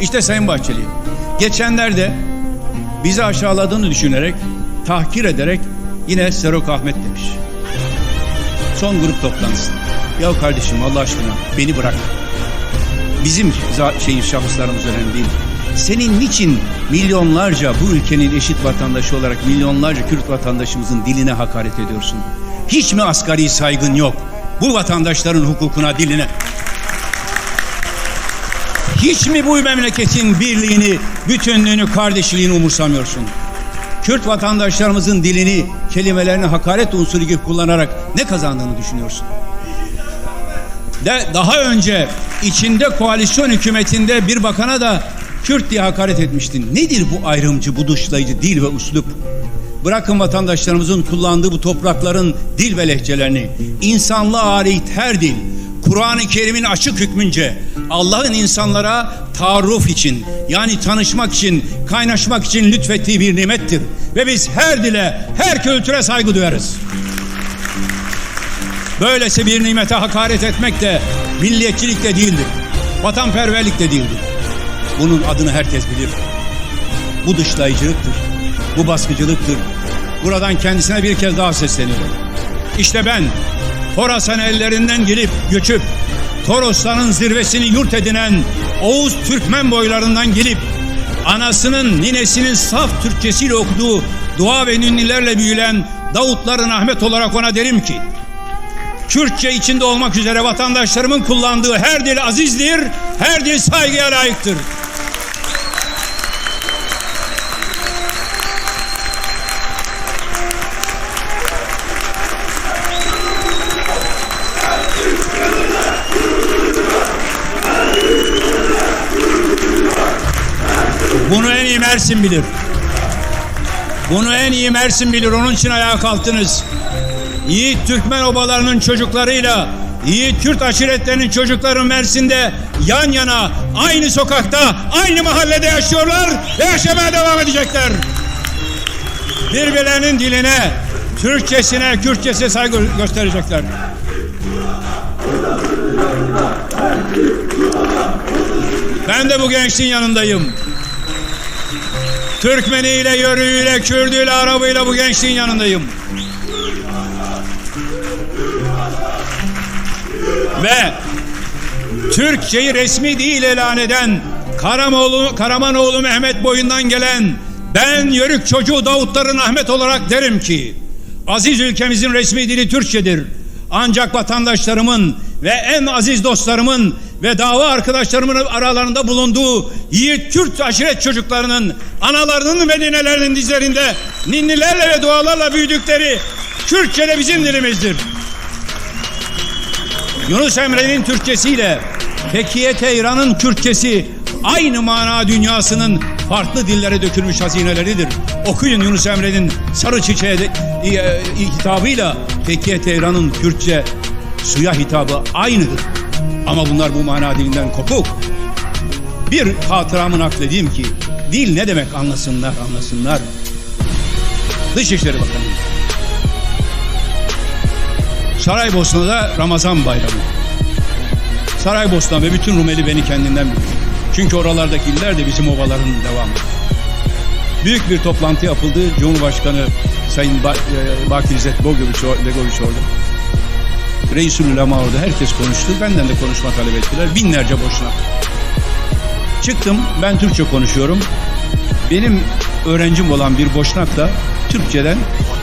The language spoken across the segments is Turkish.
İşte Sayın Bahçeli, geçenlerde bizi aşağıladığını düşünerek, tahkir ederek yine Serok Ahmet demiş. Son grup toplantısı. Ya kardeşim Allah aşkına beni bırak. Bizim şeyin şahıslarımız önemli değil. Senin niçin milyonlarca bu ülkenin eşit vatandaşı olarak milyonlarca Kürt vatandaşımızın diline hakaret ediyorsun? Hiç mi asgari saygın yok? Bu vatandaşların hukukuna, diline. Hiç mi bu memleketin birliğini, bütünlüğünü, kardeşliğini umursamıyorsun? Kürt vatandaşlarımızın dilini, kelimelerini hakaret unsuru gibi kullanarak ne kazandığını düşünüyorsun? De daha önce içinde koalisyon hükümetinde bir bakana da Kürt diye hakaret etmiştin. Nedir bu ayrımcı, bu dışlayıcı dil ve uslup? Bırakın vatandaşlarımızın kullandığı bu toprakların dil ve lehçelerini. İnsanlığa ait her dil, Kur'an-ı Kerim'in açık hükmünce Allah'ın insanlara taarruf için yani tanışmak için, kaynaşmak için lütfettiği bir nimettir. Ve biz her dile, her kültüre saygı duyarız. Böylesi bir nimete hakaret etmek de milliyetçilik de değildir. Vatanperverlik de değildir. Bunun adını herkes bilir. Bu dışlayıcılıktır. Bu baskıcılıktır. Buradan kendisine bir kez daha sesleniyorum. İşte ben Horasan ellerinden gelip göçüp Torosların zirvesini yurt edinen Oğuz Türkmen boylarından gelip anasının ninesinin saf Türkçesiyle okuduğu dua ve nünnilerle büyülen Davutların Ahmet olarak ona derim ki Kürtçe içinde olmak üzere vatandaşlarımın kullandığı her dil azizdir, her dil saygıya layıktır. Mersin bilir. Bunu en iyi Mersin bilir. Onun için ayağa kalktınız. Yiğit Türkmen obalarının çocuklarıyla Yiğit Kürt aşiretlerinin çocukları Mersin'de yan yana aynı sokakta aynı mahallede yaşıyorlar ve yaşamaya devam edecekler. Birbirlerinin diline, Türkçesine, Kürtçesine saygı gösterecekler. Ben de bu gençliğin yanındayım. Türkmeniyle, Yörüğüyle, Kürdüyle, Arabıyla bu gençliğin yanındayım. Ve Türkçeyi resmi değil ilan eden Karamoğlu, Karamanoğlu Mehmet boyundan gelen ben yörük çocuğu Davutların Ahmet olarak derim ki aziz ülkemizin resmi dili Türkçedir. Ancak vatandaşlarımın ve en aziz dostlarımın ve dava arkadaşlarımın aralarında bulunduğu yiğit Kürt aşiret çocuklarının analarının ve ninelerinin dizlerinde ninnilerle ve dualarla büyüdükleri Kürtçe de bizim dilimizdir. Yunus Emre'nin Türkçesiyle Pekiye Teyran'ın Kürtçesi aynı mana dünyasının farklı dillere dökülmüş hazineleridir. Okuyun Yunus Emre'nin Sarı Çiçeğe de, e, e, hitabıyla Pekiye Teyran'ın Kürtçe suya hitabı aynıdır. Ama bunlar bu mana dilinden kopuk. Bir hatıramı nakledeyim ki dil ne demek anlasınlar anlasınlar. Dışişleri Bakanı. Saraybosna'da Ramazan bayramı. Saraybosna ve bütün Rumeli beni kendinden bilir. Çünkü oralardaki iller de bizim ovaların devamı. Büyük bir toplantı yapıldı. Cumhurbaşkanı Sayın ba e, Bakir İzzet Bogoviç, orada. Reisul Ulema orada. Herkes konuştu. Benden de konuşma talep ettiler. Binlerce boşnak. Çıktım. Ben Türkçe konuşuyorum. Benim öğrencim olan bir boşnak da Türkçeden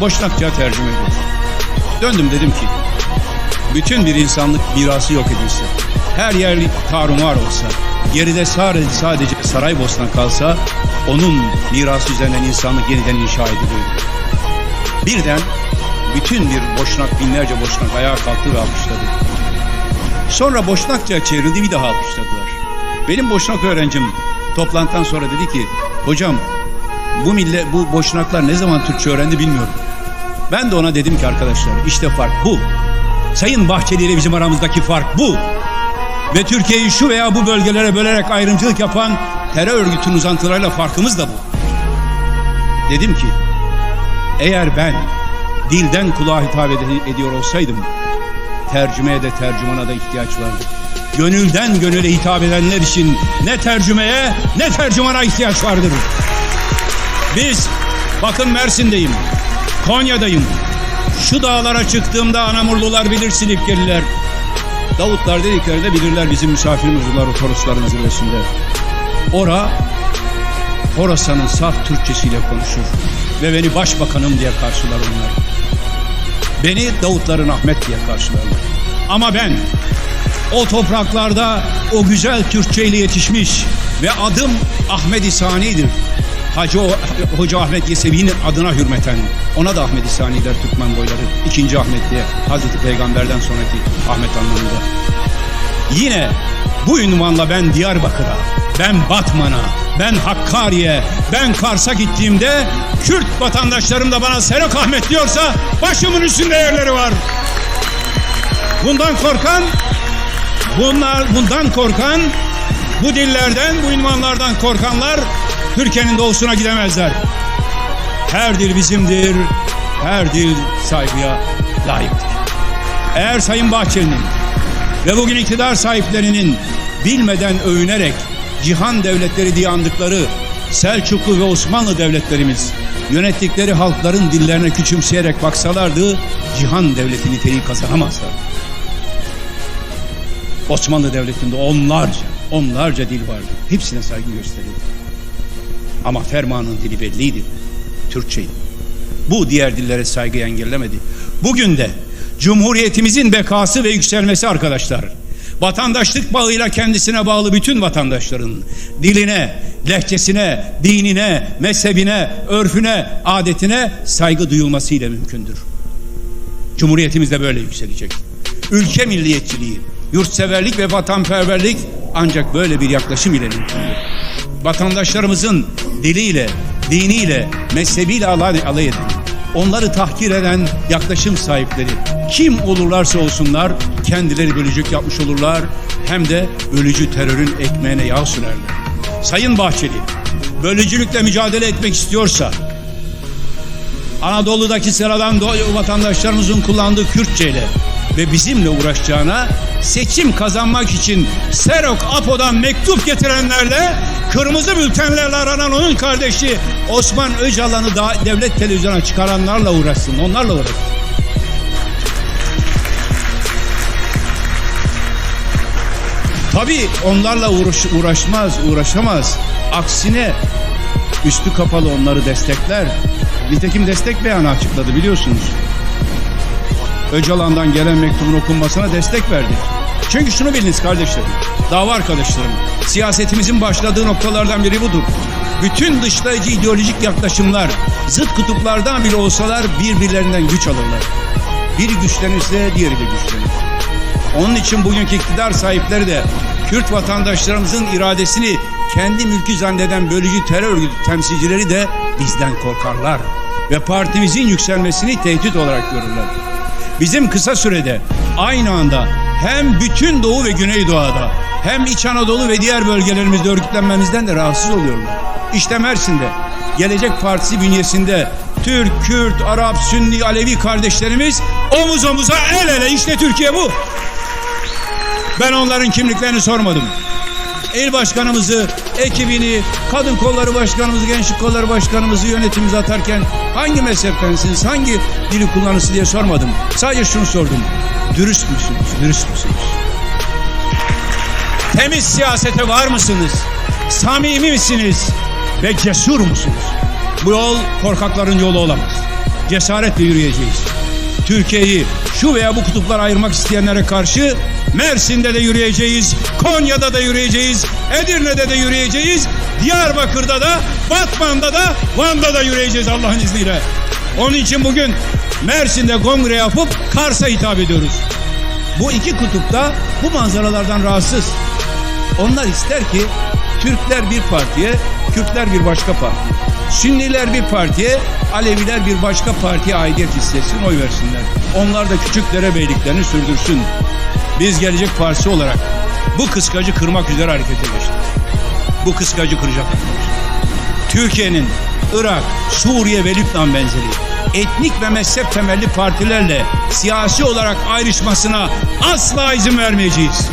Boşnakça tercüme ediyor. Döndüm dedim ki bütün bir insanlık mirası yok edilse, her yer tarumar olsa, geride sadece, sadece Saraybosna kalsa onun mirası üzerinden insanlık yeniden inşa edilirdi. Birden bütün bir boşnak, binlerce boşnak ayağa kalktı ve alkışladı. Sonra boşnakça çevrildi bir daha alkışladılar. Benim boşnak öğrencim toplantıdan sonra dedi ki hocam bu millet bu boşnaklar ne zaman Türkçe öğrendi bilmiyorum. Ben de ona dedim ki arkadaşlar işte fark bu. Sayın Bahçeli ile bizim aramızdaki fark bu. Ve Türkiye'yi şu veya bu bölgelere bölerek ayrımcılık yapan terör örgütünün uzantılarıyla farkımız da bu. Dedim ki eğer ben dilden kulağa hitap ed- ediyor olsaydım tercümeye de tercümana da ihtiyaç vardı. gönülden gönüle hitap edenler için ne tercümeye ne tercümana ihtiyaç vardır. Biz bakın Mersin'deyim, Konya'dayım. Şu dağlara çıktığımda Anamurlular bilir Silifkeliler. Davutlar dedikleri de bilirler bizim misafirimiz bunlar o Torosların zirvesinde. Ora Horasan'ın saf Türkçesiyle konuşur ve beni başbakanım diye karşılar onlar. Beni Davutların Ahmet diye karşılarlar. Ama ben o topraklarda o güzel Türkçe ile yetişmiş ve adım Ahmet İsani'dir. Hacı Hoca Ahmet Yesevi'nin adına hürmeten ona da Ahmet İsani der Türkmen boyları. ikinci Ahmet diye Hazreti Peygamber'den sonraki Ahmet anlamında. Yine bu ünvanla ben Diyarbakır'a, ben Batman'a, ben Hakkari'ye, ben Kars'a gittiğimde Kürt vatandaşlarım da bana Serok Ahmet diyorsa başımın üstünde yerleri var. Bundan korkan, bunlar bundan korkan, bu dillerden, bu ünvanlardan korkanlar Türkiye'nin doğusuna gidemezler. Her dil bizimdir, her dil saygıya layıktır. Eğer Sayın Bahçeli'nin ve bugün iktidar sahiplerinin bilmeden övünerek cihan devletleri diye andıkları Selçuklu ve Osmanlı devletlerimiz yönettikleri halkların dillerine küçümseyerek baksalardı cihan devleti niteliği kazanamazlar. Osmanlı Devleti'nde onlarca, onlarca dil vardı. Hepsine saygı gösterildi. Ama fermanın dili belliydi. Türkçeydi. Bu diğer dillere saygı engellemedi. Bugün de Cumhuriyetimizin bekası ve yükselmesi arkadaşlar. Vatandaşlık bağıyla kendisine bağlı bütün vatandaşların diline, lehçesine, dinine, mezhebine, örfüne, adetine saygı duyulmasıyla mümkündür. Cumhuriyetimiz de böyle yükselecek. Ülke milliyetçiliği, yurtseverlik ve vatanperverlik ancak böyle bir yaklaşım ile mümkündür. Vatandaşlarımızın diliyle, diniyle, mezhebiyle alay, alay eden, onları tahkir eden yaklaşım sahipleri kim olurlarsa olsunlar kendileri bölücük yapmış olurlar hem de bölücü terörün ekmeğine yağ sürerler. Sayın Bahçeli, bölücülükle mücadele etmek istiyorsa Anadolu'daki sıradan vatandaşlarımızın kullandığı Kürtçeyle ve bizimle uğraşacağına seçim kazanmak için Serok Apo'dan mektup getirenlerle kırmızı bültenlerle aranan onun kardeşi Osman Öcalan'ı da devlet televizyona çıkaranlarla uğraşsın. Onlarla uğraşsın. Tabii onlarla uğraş, uğraşmaz, uğraşamaz. Aksine üstü kapalı onları destekler. Nitekim destek beyanı açıkladı biliyorsunuz. Öcalan'dan gelen mektubun okunmasına destek verdik. Çünkü şunu biliniz kardeşlerim, dava arkadaşlarım, siyasetimizin başladığı noktalardan biri budur. Bütün dışlayıcı ideolojik yaklaşımlar, zıt kutuplardan bile olsalar birbirlerinden güç alırlar. Biri güçlenirse diğeri de güçlenir. Onun için bugünkü iktidar sahipleri de Kürt vatandaşlarımızın iradesini kendi mülkü zanneden bölücü terör örgütü temsilcileri de bizden korkarlar. Ve partimizin yükselmesini tehdit olarak görürler. Bizim kısa sürede aynı anda hem bütün Doğu ve Güneydoğu'da hem İç Anadolu ve diğer bölgelerimizde örgütlenmemizden de rahatsız oluyorlar. İşte Mersin'de Gelecek Partisi bünyesinde Türk, Kürt, Arap, Sünni, Alevi kardeşlerimiz omuz omuza el ele işte Türkiye bu. Ben onların kimliklerini sormadım. İl başkanımızı, ekibini, kadın kolları başkanımızı, gençlik kolları başkanımızı yönetimimize atarken hangi mezheptensiniz, hangi dili kullanırsınız diye sormadım. Sadece şunu sordum. Dürüst müsünüz, dürüst müsünüz? Temiz siyasete var mısınız? Samimi misiniz? Ve cesur musunuz? Bu yol korkakların yolu olamaz. Cesaretle yürüyeceğiz. Türkiye'yi şu veya bu kutuplara ayırmak isteyenlere karşı Mersin'de de yürüyeceğiz, Konya'da da yürüyeceğiz, Edirne'de de yürüyeceğiz, Diyarbakır'da da, Batman'da da, Van'da da yürüyeceğiz Allah'ın izniyle. Onun için bugün Mersin'de kongre yapıp Kars'a hitap ediyoruz. Bu iki kutupta bu manzaralardan rahatsız. Onlar ister ki Türkler bir partiye, Kürtler bir başka parti. Sünniler bir partiye, Aleviler bir başka partiye aidiyet hissetsin, oy versinler. Onlar da küçük derebeyliklerini sürdürsün. Biz Gelecek Partisi olarak bu kıskacı kırmak üzere harekete geçtik. Bu kıskacı kıracak. Türkiye'nin Irak, Suriye ve Lübnan benzeri etnik ve mezhep temelli partilerle siyasi olarak ayrışmasına asla izin vermeyeceğiz.